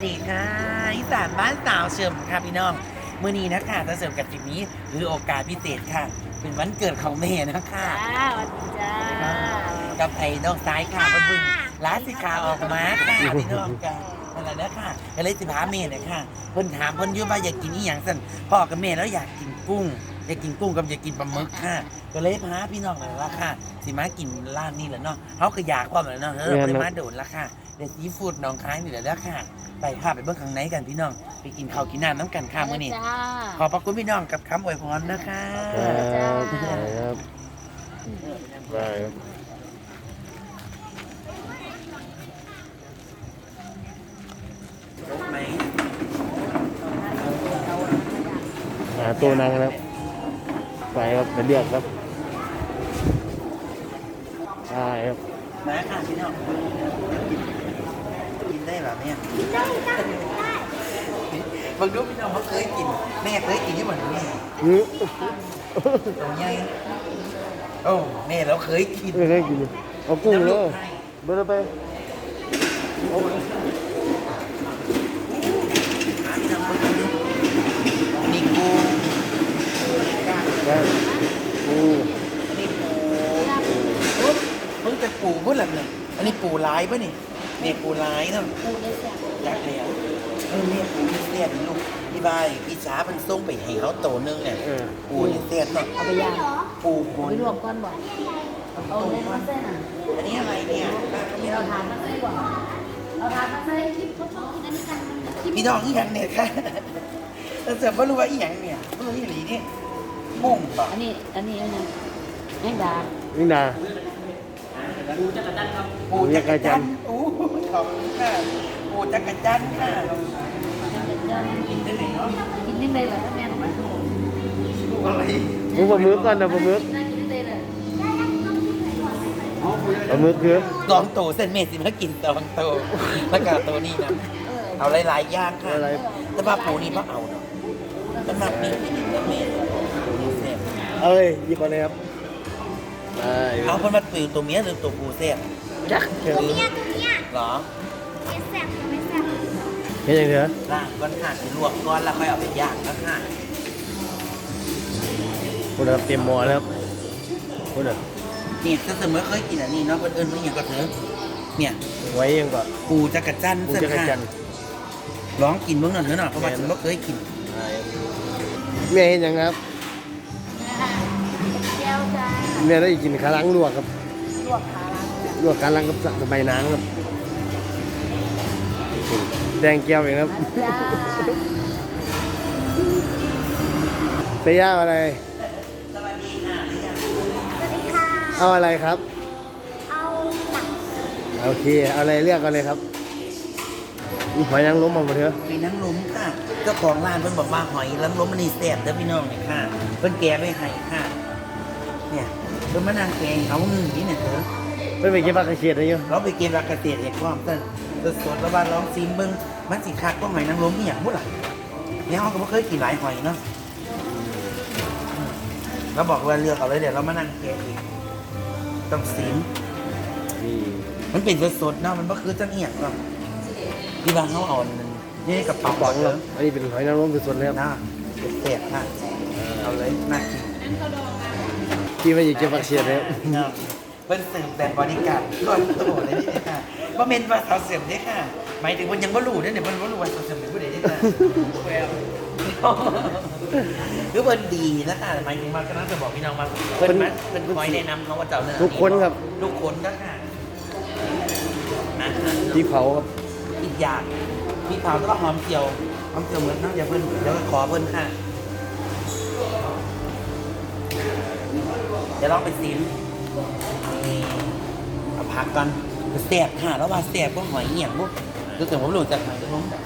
สวัสดีค่ะอีสานบ้านสาวเฉิมค่ะพี่น้องมื้อนี้นะคะจะเสริมกับคลิปนี้คือโอกาสพิเศษค่ะ เป็นวันเกิดของเมย์นะคะจ้าสวัสดีจ้ากับไอ้น้องซ้ายค่ะเพิ่นเพิ่งร้านสิขาออกมาค่ะพี่น้องกันนั่นแหละนะค่ะก็เลยสิพาเมย์นะคะเพิ่นถามเพิ่นอยู่ว่าอยากกินอีหยังสั่นพ่อกับแม่แล้วอยากกินกุ้งอยากกินกุ้งกับอยากกินปลาหมึกค่ะ ก็เลยพาพี่น้องเลยละค่ะ สิมากินร้านนี้แหละเนาะเขาก็อยากความแหละเนาะแล้วเราก็เลยมาโดดละค่ะ เดี๋ยวซีฟู้ดหน้องค้ายนี่แหละละค่ะ ไปพาไปเบิ่งข้างในกันพี่น้อง ไปกินข้าวกินน้ำน้ำกันค่ะมื้อนี้จ้าขอบพระคุณพี่น้องกับคำอวยพรนะคะครับจ้าได้ครับได้ครับครบไหมหาตัวนังครับไปครับไปเลือกครับได้ครับมาค่ะพี่น้อง กินได้เหรอเนี่ยได้ได้ได้บางทีพี่น้องเขาเคยกิน แม่เคยกินที่เหมือนแม่อื้อตัวใหญ่โอ้แม่เราเคยกินไม่เคยกินเอากุ้งเลยเบอร์ไปเอานี่กูได้ปูนี่ปูปุ๊บเพิ่งจะปูพุ่นหลังเนี่ยอันนี้ปูร้ายปะนี่ เนี่ยปูร้ายเนาะปูได้แซ่บยักษ์แล้วเออเนี่ยปูที่เสียนลูกพี่บายพี่ช้ามันส่งไปให้เขาโตนึงเนี่ยเออปูที่เสียนเนาะเอาไปย่างปูคเอานไปลวกก้อนบ่เอาเล่นมาเส้นอะอันนี้อะไรเนี่ยป้าก็ไม่เรารู้ทานมาเส้นบ่เราทานมาเส้นคลิปเขาชอบกินอันนี้กันมันคลิปพี่น้องอีหยังเนี่ยค่ะแต่เสริมว่ารู้ว่าอีหยังเนี่ยเอออีหลีเนี่ยบุ้งป่ะอันนี้อันนี้อันนี้แมงดา นี่นา ปูจักรจันทร์โอ้ ขอบคุณค่ะปูจักรจันทร์ค่ะกินได้ไหมเนาะกินได้เลยเหรอแม่ของมันปูอะไรปูปลาหมึกก่อนนะปลาหมึกน่ากินได้เลยปลาหมึกคือสองโตเส้นเมสิมากินสองโตแล้วก็ตัวนี้นะเออเอาหลายๆอย่างค่ะอะไรแต่ว่าปูนี่พ่เอาเนาะมันมักมีกินแล้วเมสปูนี่แซ่บเอ้ยหยิบมาเลยครับได้เอาคนมาปิวตัวเมียหรือตัวปูแซ่บยักษ์เขียวเหรอเห็นอย่างเดียวล่างก้อนขาดลวกก้อนแล้วค่อยเอาไปย่างแล้วค่ะคุณครับเตรียมหม้อแล้วครับคุณอะนี่ถ้าสมมติเคยกินอันนี้เนาะเพิ่นเอิ้นว่าอหย่างก็เถอะเนี่ย ไว้ยังก่อนปูจักรจันทร์ปูเส้นจักรค่ะจันทร์ลองกินเบิ่งหน่อยเถอะเนาะเพราะว่าฉันบ่เคยกินได้ครับแม่เห็นยังครับเจียวจ้าแม่ได้กินขาลังลวกครับลวกขาล้างเลยลวกขาลังกับสบายนางครับ แดงแก้วเองครับจ้าเตียเอาอะไรสวัสดีค่ะเอาอะไรครับ เอาหนักโอเค เอาอะไรเลือกกันเลยครับมีหอยนางรมมาหมดเถอะมีนังล้มค่ะ เจ้าของร้านเพิ่นบอกว่าหอยนังล้มมันนี่แซ่บเด้อพี่น้องนี่ค่ะ เพิ่นแกะไว้ให้ค่ะ เนี่ย เพิ่นมานั่งแกงเอาหนึ่งนี่เนี่ยเถอะไม่ไปเก็บผักกระเฉดอะไรเยอะเราไปเกมรักเกษตรเห็ดพร้อมเต้น สดๆแล้วบ้านลองซิมเบิ้งมันสิคักก็หอยนางรมนี่อย่างบุ่ล่ะเนี่ยเราก็ไม่เคยกินหลายหอยเนาะเราบอกว่าเลือกเอาเลยเดี๋ยวเรามานั่งแกะเองต้องซิมนี่มันเป็นสดๆเนาะมันก็คือจังเอียงเนาะที่บ้านเขาเอาอันนั้นนี่กระเป๋าป๋องเลครับยอันนี้เป็นหอยนางรมสดๆเลยครับนะเป็นเศษค่ะเอาเลยน่ากินที่ไม่อยากเก็บผักกระเฉดเลยครับเนาะเพิ่นสืบแบบบริการก่อนโตเลยนี่ค่ะ ว่าเมนว่าสาวเสริมเด้ค่ะ หมายถึงมันยังบ่รู้เด้อเนี่ยมันบ่รู้ว่าสาวเสริมเป็นผู้ใดเด้ค่ะแววคือเพิ่นดีนะคะหมายถึงว่าก็น่าจะบอกพี่น้องมาเพิ่นมาเพิ่นคอยแนะนำเขาว่าเจ้าเนื้อทุกคนครับ ทุกคนก็ค่ะนะคะที่เผาครับอีกอย่างมีเผาแล้วก็หอมเจียวหอมเจียวเหมือนน้ำยาเพิ่นเดี๋ยวก็ขอเพิ่นค่ะเดี๋ยวลองไปซิมนี่เอาผักกัน แสบค่ะแล้วว่าแสบก็หอยเหี่ยงพวกคือแต่ผมหลุดจากหอยล้มแต่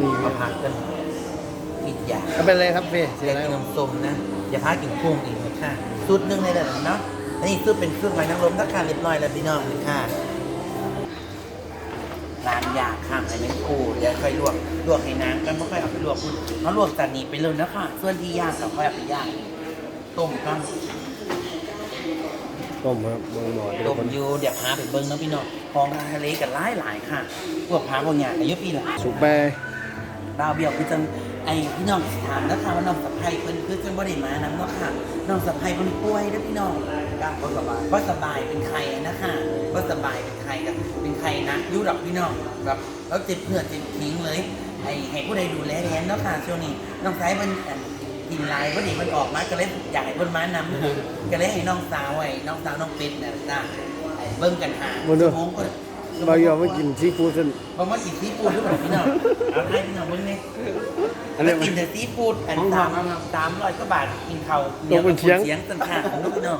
นี่เอาผักกันอีกอย่างเอาเป็นอะไรครับเฟ่เสีเสียยอะไรครับน้ำส้มนะ อย่าพากินกุ้งอีกนะค่ะสูตรหนึ่งเลยแหละเนาะอันนี้สูตรเป็นเครื่องหอยนางรมทักค่ะเรียบร้อยแล้วพี่น้องเลยค่ะร้านยากค่ะให้แม่กูเดี๋ยวค่อยลวกลวกให้น้ำกันไม่ค่อยเอาไปลวกคุณเอาลวกจานนี้ไปเลยนะคะส่วนที่ย่างเราค่อยเอาไปย่างต้มกัน ต้มครับเบิ่งหมอแต่ต้ละมคนอยู่เดี๋ยวพาไปเบิ้งเนาะพี่น้องของทะเลกันหลายหลายๆค่ะพวกพาพวกอย่างอายุปีละสุกไปดาวเบี้ยวคือจังไอ้พี่น้องถามแล้วค่ะว่าน้องสะพ้ายเพิ่นคือจังบ่ได้มานํเนาะค่ะน้องสะพ้ายเพิ่นป่วยเด้อพี่น้องก็บ่สบายบ่สบายเป็นไข้นะคะบ่สบายเป็นไข้กับเป็นไข้หนักอยู่ดอกพี่น้องแบบแล้วเจ็บเนื้อเจ็บทิ้งเลยให้ให้ผู้ใดดูแลแทนเนาะค่ะช่วงนี้น้องสายเพิ่นอั่น กินหลายบ่ดีมันออกมาก็เลยอยากให้เพิ่นมานำก็เลยให้น้องสาวไว้น้องสาวน้องเป็ดน่ะจ้าให้เบิ่งกันหาชั่วโมงก็บางอยอไม่กินซีฟู้ดซึ่งผมว่ากินซีฟู้ดหรือเปล่าพี่น้องเอาให้พี่น้องเบิ่งนี่อันนี้กินแต่ซีฟู้ดอันสามสามร้อยกว่าบาทกินเขาวตกเป็นเชียง เสียงสันขาดของลูกพี่น้อง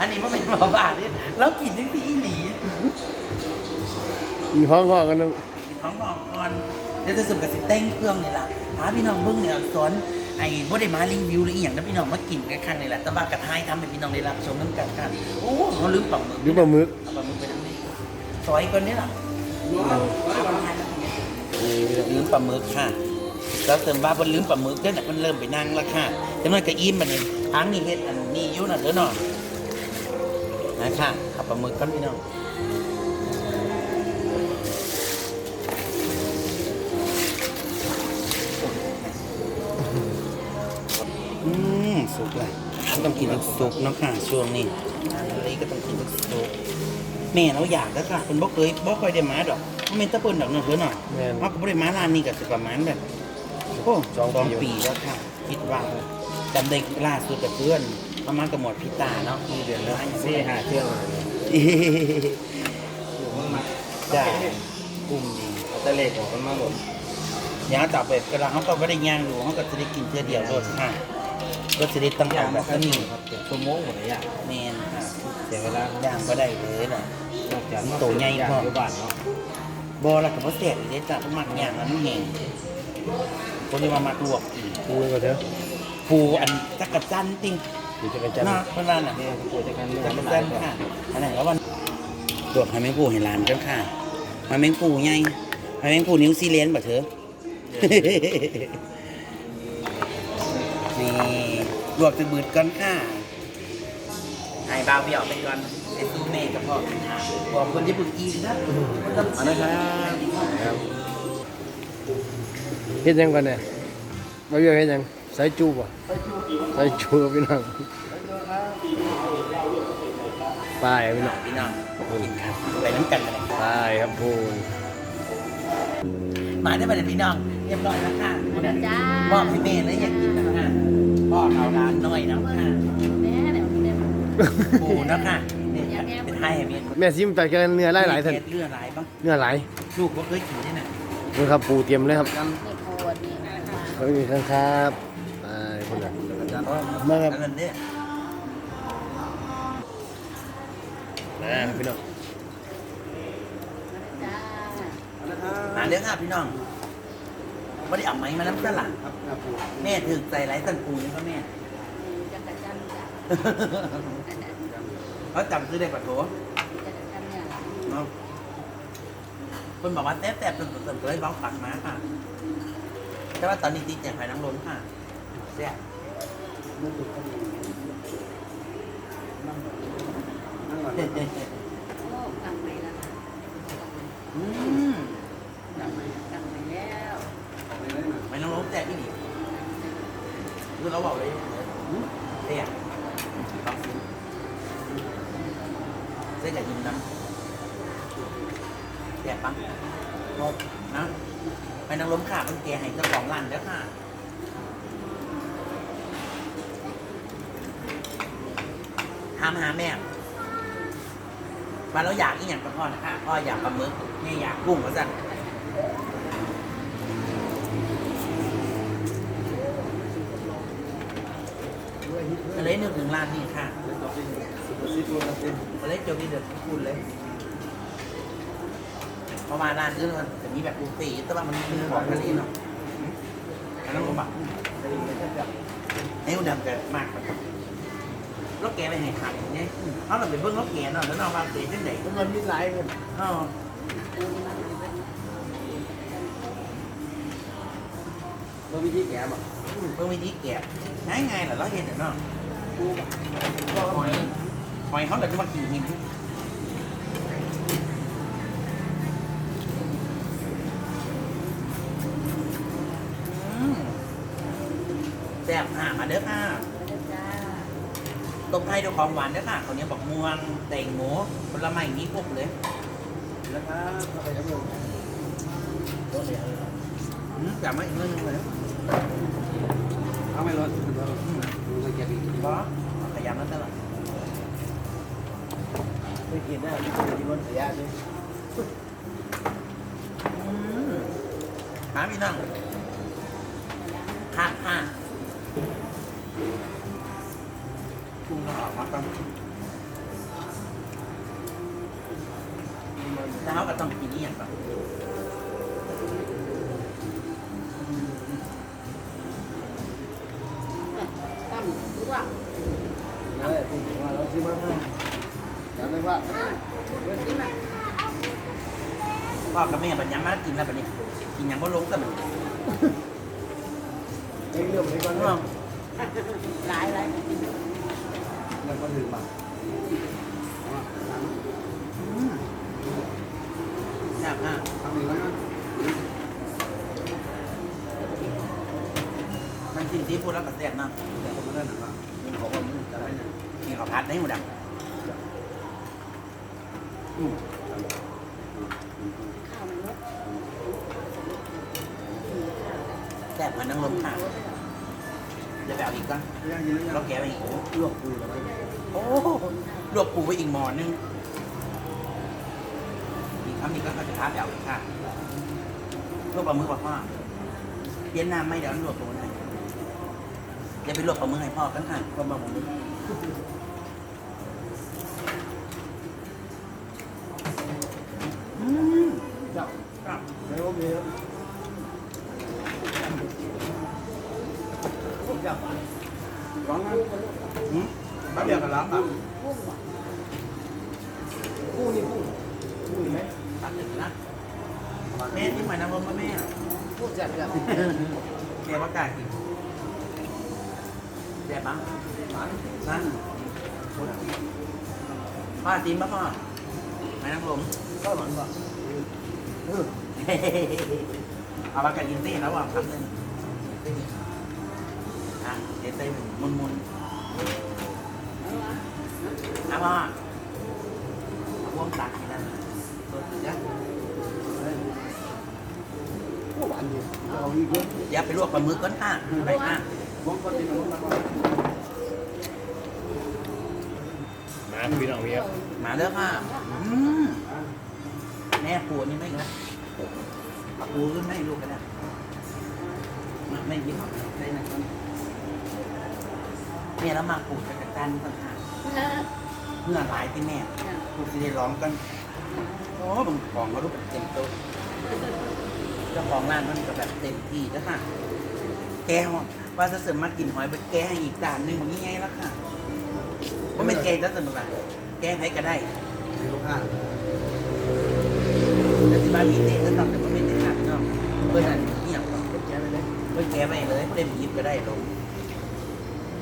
อันนี้มันเป็นหมอบาทนี่แล้วกินที่ที่อีหลี มีห้องห้องกันนะของบอกก่อนเดี๋ยวจะสุ่มกับสิเต้งเครื่องนี่ล่ะหาพี่น้องเบิ่งเนี่ยสอน ไอ้บ่ได้มารีวิวหรืออีหยังนะพี่น้องมากินกันครั้งนี่แหละแต่ว่ากระทายทำให้พี่น้องได้รับชมน้ำกันกันโอ้เขาลืมปลาหมึกหรือปลาหมึกเอาปลาหมึกไปทำนี่ซอยก่อนนี่ล่ะนี่พี่น้องลืมปลาหมึกค่ะ แล้วเติมบ้าบนลืมปลาหมึกเด้อน่ะมันเริ่มไปนั่งและค่ะจังนั้นก็อิ่มมันเองทางนี้เฮ็ดอันนี้อยู่น่ะเด้อเนาะนะค่ะขับปลาหมึกกันพี่น้อง มสุกเลยต้องกินทุกสุกเนาะค่ะช่วงนี้อาหารทะเลก็ต้องกินทุกสุกแม่เราอยากแล้วค่ะคนบ่เคยบ่ค่อยได้มาดอกมันเป็นตะเปิ้นดอกเนาะเด้อเนาะแม่นเขาก็ไม่ได้มาร้านนี้ก็สิประมาณแบบโอ้สองสองปีปีแล้วค่ะ คิดว่าจำได้ล่าสุดกับเพื่อนประมาณกับหมวดพิตาเนาะเดือนแล้วซี่หาเที่ยงจ้ากุ้มดีเอาแตะเล็กออกกันมาหมดอย่างจับแบบกระเขาก็ไม่ได้ย่างดูเขาก็จะได้กินเทื่อเดียวโดดค่ะ ก็จะได้ตั้งแต่แบบนี้ครับเป็นชั่วโมงหมดเลยอะแมนค่ะเสียเวลาย่างก็ได้เลยน่ะนอกจากโตใหญ่พออยู่บ้านเนาะบอแล้วกับพ่อเสียเลยจ้ะมักย่างนั้นแห้งคนที่มามักลวกกินกูก็เถอะปูอันจักรจันทร์ติงอยู่จะกันจันทเนาะร์เพราะว่าน่ะเนี่ยกูจะกันจักรจันทร์ค่ะอันไหนแล้ววันตรวจให้แมงปูให้หลานกันค่ะมาแมงปูไงมาแมงปูนิวซีแลนด์บ่เถอะนี่ ลวกจะบืดก่อนค่ะให้บาวเบี้ยวไปก่อนไอ้ซูเมฆกับพ่อบอกคนที่ปึกอีกนะอันนั้นครับครับเฮ็ดยังก่อนเนี่ยบางอยอเฮ็ดยังใส่จูบอะใส่จูบพี่น้องไปพี่น้องพี่น้องกินครับไปน้ำกันเลยไปครับพูนมาได้มาเลยพี่น้องเรียบร้อยแล้วค่ะจ้าบอกให้เมย์เลยอยากกินนะคะพ่อเอาร้านน้ อยนะค่ะแม่เดี๋ยวเดี๋ยวปูนะค่ะนี่เป็นไทยให้เมย์แม่ซิมตัดกันเนื้อหลายหลายๆท่านเลือดหลายบ้างเนื้อหลายลูกก็เคยกินนี่นะนี่ครับปูเตรียมเลยครับนี่ปวดนี่นะขอบคุณครับครับไปคนละมาครับอันนั้นเนี่ยมาพี่น้องจ้ามาเด้อค่ะพี่น้องไม่ได้เอาไม้มาน้ำตลาดแม่ถึงใจไรสันปูนี่ก็แม่ จักรจันทร์จ้ะ เขาจำซื้อได้ปะโถจักรจันทร์เนี่ยเนาะคนบอกว่าแซ่บแซ่บจนสุดๆเลยบ้องปักมาค่ะ แต่ว่าตอนนี้ตีแจกไข่นางรมค่ะแซ่บโอ้กลับไปแล้วค่ะอืมกลับไปกลับไปแล้วไม่ต้องร้องแซ่บอีนี่คือเราบอกเลยแซ่บ ส้นกับยินนะแซ่ปะงบนะไม่ต้องล้มขามันแกให้เจ้าของร้านแล้วค่ะถามหาแม่มาเราอยากอีกอย่างกับพ่อนะคะพ่ออยากปลาหมึกแม่อยากกุ้งก็สั่นเลยนึกถึงร้านนี้ค่ะ ก็เลยเจอวิเดอร์พูดเลยเพราะว่าร้นอื่นมันจะมีแบบบุฟเฟ่ต์แต่ว่ามันคือของทะเลเนาะอันนั้นผมบอกไอ้อุดมเกิดมากรถแกไปให้ขับเนี่ยเขาเราไปเบิ่งรถแกเนาะแล้วเราวางเตะจังไดมันมีหลายคนอ๋อมันวิธีแกะบ่เพิ่งวิธีแกะง่ายๆแหละเราเห็นเนาะ หอยหอยเขาเดี๋ยวจะมากินหินอืมแซ่บค่ะมาเด้อค่ะจ้าตบไทยด้วยของหวานเด้อค่ะเขาวเหนี้บอกม่วงแตงโมผลไม้นี้พวกเลยแล้วก็เอาไปยังไงตัวเดียวอืมอยากมาอีกเรื่องหนึงเลยเอาไม่รถมันก็เก็บอีกเพราะขยันนั่นตลอด ไม่กินได้ไม่กินที่มันเสียด้วยหาพี่น้องค่ะค่ะกุ้งก็ออกมาต้งแล้วก็ต้องกินนี่อย่างแบบ พ่อกับแม่บัญญัติมากินแล้วบัดนี้กินอย่างบ่ลงแต่มันเองเรื่องนี้ก่อนเรื่เรื่อองงหลายหลายเรื่องก็ถึงมาอยากอะทำอีกแล้วนะมันสิ่งที่พูดแล้วก็แซ่บเนาะแต่ผมไม่ได้หนักอะผมขอความรู้จะได้เนี่ยกินข้าวผัดได้หมดอะอืม แซ่บมือนนังลมค่ะจะไปเอาอีกก่อนยังแล้วเราแกะไปอีกลวกปูแล้วโอ้ลวกปูไปอีกหมอนึงอีกคำนี้ก็จะท้าไปเอาอีกค่ะลวกปลาหมึกบอกพ่อเทียนน้ำไม่เดี๋ยวลวกปูให้จะไปลวกปลาหมึกให้พ่อกันค่ะก็มาผมอื มาเดียวกันแล้วครับพุ่งว่ะกู้นี่กู้กู้ไหมตัดหนึ่งนะแม่ที่หมายน้ำลมก็แม่กู้จัดจัดแกว่ากล้ากินแซ่บปะนั่นพ่อจิ้มปะพ่อหมายน้ำลมก็หลังก่อนเออเอาปากกาอินตี้แล้วว่าคำหนึ่งอะเดี๋ยวเต้นมุนมุนๆอะ พ่อเอาวงตักนี่นั่นตัวกษ์กู้หวานดีเอาอีกเยอะอย่าไปลวกปลาหมึกก่อนค่ะไปค่ะวงก็ดีนะวงมาก่อนมาพี่น้องเมียมาเด้อค่ะอืมแม่ปูนี่ไม่เลยปูขึ้นไม่ลูกกันนะมาไม่ยิบได้นะครับแม่แล้วมาปูจักรจันทร์ต่างหาก พื่อหลายที่แม่กูจะได้ร้องกันโอ้บางของเขารูปเต็มโต๊ะเจ้าของร้านมันก็แบบเต็มที่แล้วค่ะ แกว่าว่าจะเสริมมากินหอยไปแกให้อีกจานหนึ่งนี่ไงแล้วค่ะว่าไม่แกจะสนุกอะแกให้ก็ได้มีลูกค้าแต่ที่บ้านมีเต้ก็ต้องแต่ว่าไม่ได้ขาดเนาะเพื่อนอันนี้อย่างต้องแกไปเลยเพื่อนแกไปเลยเพื่อนหยิบก็ได้ลง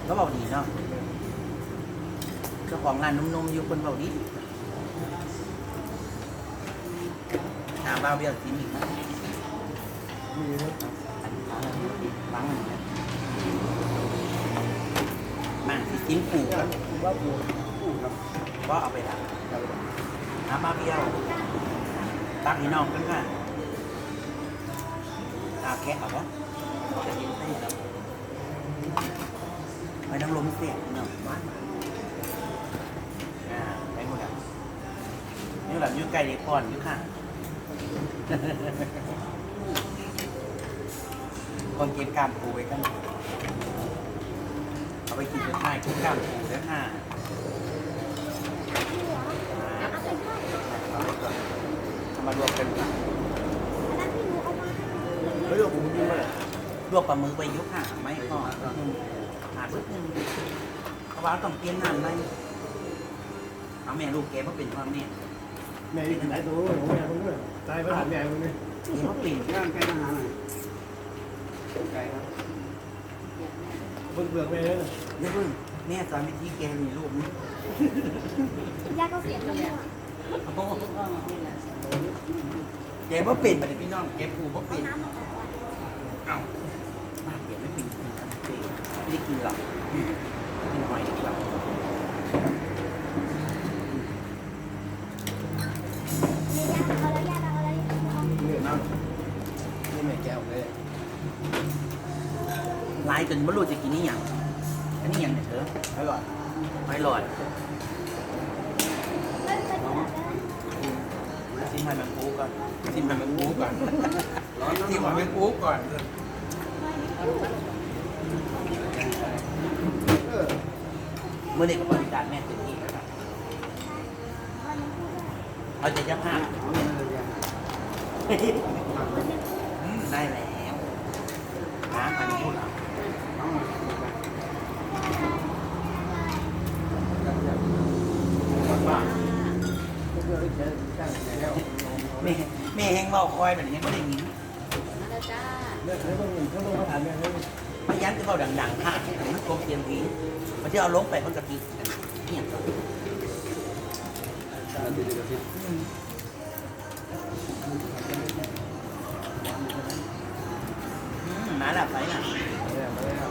ก็เบาดีเนาะ เจ้าของร้านนุ่มๆอยู่คนเบาดีหาบ้าเบี้ยกินอีกนะมีรถล้างมันนะมาสิจิ้มปูครับว่าปูปูครับว่าเอาไปละน้ำมาเบี้ยวตักให้น้องกันค่ะตาแคะเอาวะจะกินให้แล้วไปน้ำลมเสียบเนาะบ้านอ่าไปหมดแล้ว นี่แบบอยุ่ไก่เด็กอ่อนอยู่ค่ะคนก็บกามปูไว้กันเอาไปกินเป็นไม้กินกามปูแล้วค่ะเอามารวมกันค่ะเฮ้ยผมยิงไปเลยลวกปลาหมึกไปยุคค่ะไม่พอหาสักหนึ่งเพราะว่าต้องเปลี่ยนน้ำไหมเอาแม่ลูกแกมาะเป็นพ่อแม่ แม่ที่ไหนตัวของแม่คนนู้นตายไปหาแม่คนนี้นี่เขาเปลี่ยนงานใกล้ทหารหน่อยไกลครับเบื่อเบื่อแม่เลยเดี๋ยวเพิ่งแม่สอนวิธีแกมีลูกนี่ย่าก็เสียงเลยอะแกบ่เป็นไปเลยพี่น้องแกผูบ่เป็นน้ำออกก่อนเอ้าบ้านแกไม่เป็นกินกันเองไม่ได้กินหรอกอืมกินหอยดีกว่าเอา ไล่จนไม่รู้จะกินนี่ยังอันนี้ยังเนี่ยเธออร่อยไม่ลอยไม่เป็นไรชิมไข่แมงปูก่อนชิมไข่แมงปูก่อนชิมไข่แมงปูก่อนเออเมื่อเด็กก็บริการแม่เต็มที่นะครับเอาใจจะภาพอืมได้แล้วน้ำมันพูดแล้วแม่แม่แห้งเบาคอยแบบนี้ก็ได้ยินมาแล้วจ้าเลือกให้ต้องเขาต้องมาถามแม่ให้พยันจะเบาดังๆค่ะมันกลมเทียมทีมันจะเอาลงไปมันกะทิเนี่ย ตาดีดีกับพี่ อืมมาแล้วไปน่ะ มาแล้วมาแล้ว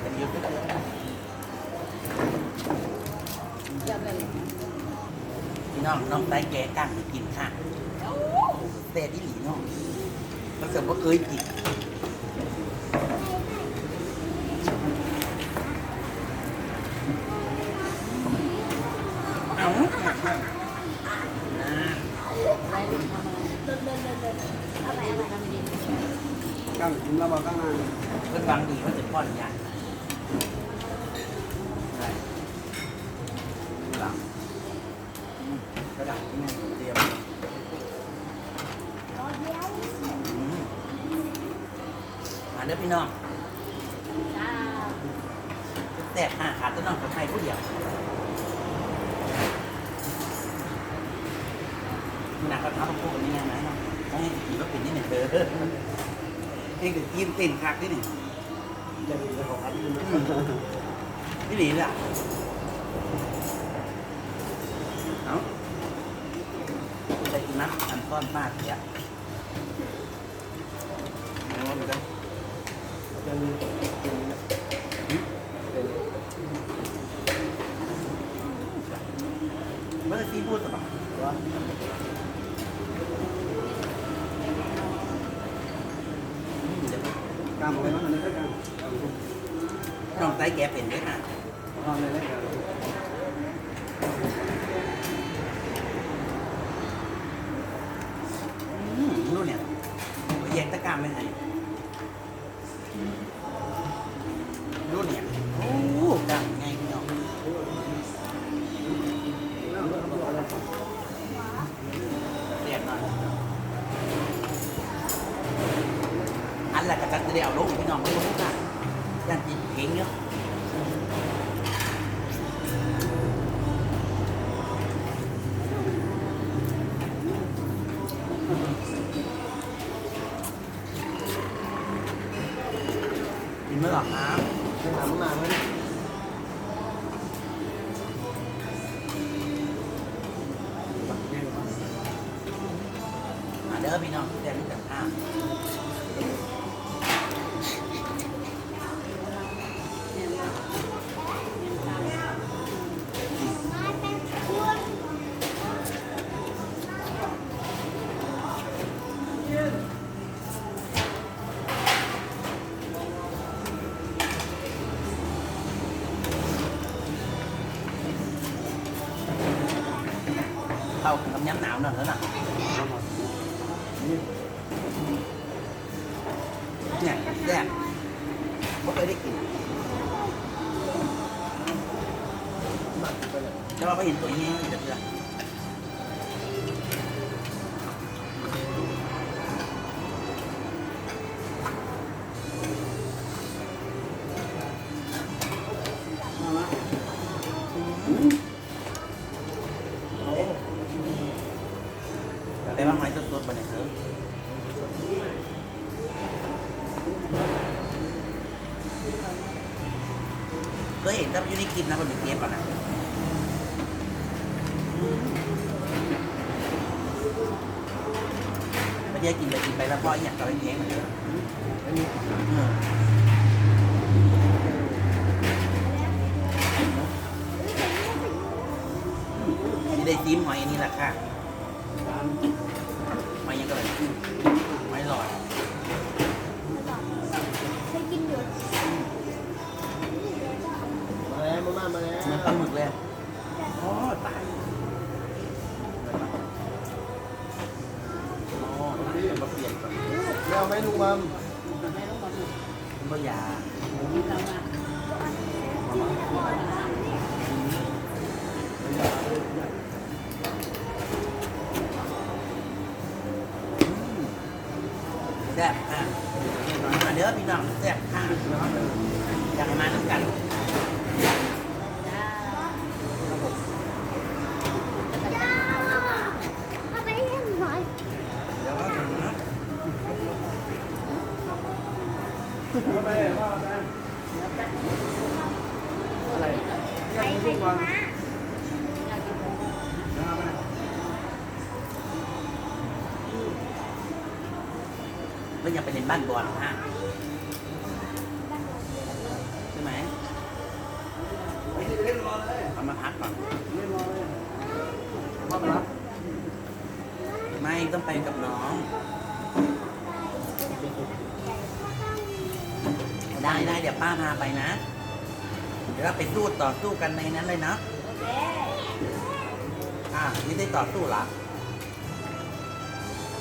เป็นยุทธ์ เดี๋ยวเลย พี่ น้องน้องไตแกกั้งให้กินค่ะเตะที่หลีน้องมันเสริมว่าเอ้ยกินเอาอะไรดิทำอะไรเดินเดินเดินเดินเอาไปเอาไปทำดีกั้งกินแล้วมากั้งนานเพื่อนบางดีว่าจะป้อนยาได้หลังอืมกระดาษที่แม่เตรียม รอเดียว อืมมาเด้อพี่น้อง จ้า แตกห้าขาดตัวน้องกับใครผู้เดียวหนักกระทะประโคกันนี่ไงไหมเนาะต้องให้ขี่รถเป็นนี่หนึ่งเด้อเองกับทีมเต้นคักนี่หนึ่งจะดีจะขอครับยืนนะนี่หลีล่ะเอาจะกินน้ำอันก้อนมากเลยอะ เอาไปกันจะมีเป็นเป็น เมื่อกี้พูดสบาย ว่า อืมเดี๋ยว กั้งไปมั้งอันนี้ก็กั้งน้องไตแกเป็นด้วยนะทำเลยนะ ไม่หรอกครับไปถามนานไหม เนี่ยแดงไม่เคยได้กินแต่ว่าไปเห็นตัวนี้เดี๋ยวเดี๋ยว ไม่ได้กินไปกินไปแล้วพ่ออยากจะไปเลี้ยงเหมือนเดิมอืมที่ได้จิ้มหอยอันนี้แหละค่ะหอยยังก็เลยหอยหลอดเคยกินอยู่มาแล้วมามาแล้วมือนปลาหมึกเลย มลุงมัมเป็นบะยาแซ่บค่ะมาเด้อพี่น้องแซ่บค่ะอยากให้มาน้ำกัน บ้านบอลฮะใช่ไหมเอามาพักก่อนมามารับไม่ต้องไปกับน้อง ได้ได้เดี๋ยวป้าพาไปนะ เดี๋ยวเราไปสู้ต่อสู้กันในนั้นเลยนะโอเคอ่านี่ได้ต่อสู้เหรอ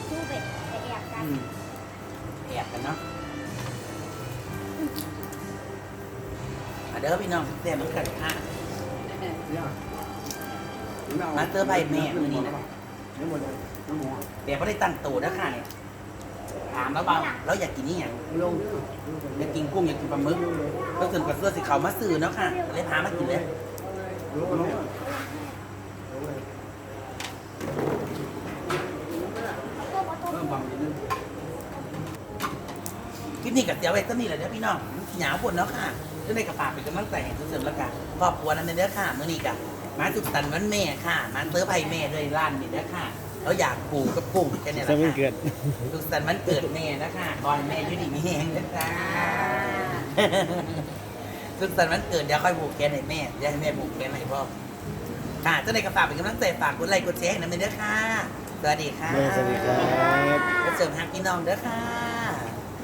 สู้เป็ดไปแอบกันอืมแอบ กันเนาะมาเด้อพี่น้องเสียมันกันค่ะ มาเตอร์ไพรส์แม่มื้อนี้นะนี่หมดเลยน้ำหมูเดี๋ยวเขาได้ตั้งตูนะค่ะเนี่ยถามแล้วเปล่าแล้วอยากกินนี่อย่างลงอยากกินกุ้งอยากกินปลาหมึกก็ส่วนกับเสื้อสีขาวมาซื้อเนาะค่ะเลยพามากินเลย ลงลง เริ่มบังนิดนึงคลิป นี้กับเตี๋ยวไว้ต้นนี้แหละเด้อพี่น้องหยาวปวดเนาะค่ะจะได้กระปากเป็นกำลังใจให้ทุกคนแล้วกันครอบครัวนั้นเด้อค่ะมื้อนี้กันมาสุขสันต์วันแม่ค่ะ มาเตอร์ไพรส์แม่ด้วยร้านนี่เด้อค่ะแล้วอยากปูกับกุ้งแค่นี้แหละจะไม่ค่ะเกิดสุขสันต์วันเกิดแม่นะคะขอให้แม่อยู่ดีมีแหงนะจ๊ะสุขสันต์วันเกิดเดี๋ยวค่อยผูกแขนให้แม่เดี๋ยวให้แม่ผูกแขนให้พ่อค่ะเจ้าในกระฝากเป็นกำลังใจฝากกดไลค์กดแชร์ให้น้ำเด้อค่ะ สวัสดีค่ะแม่สวัสดีครับและเสริมฮักพี่น้องเด้อค่ะ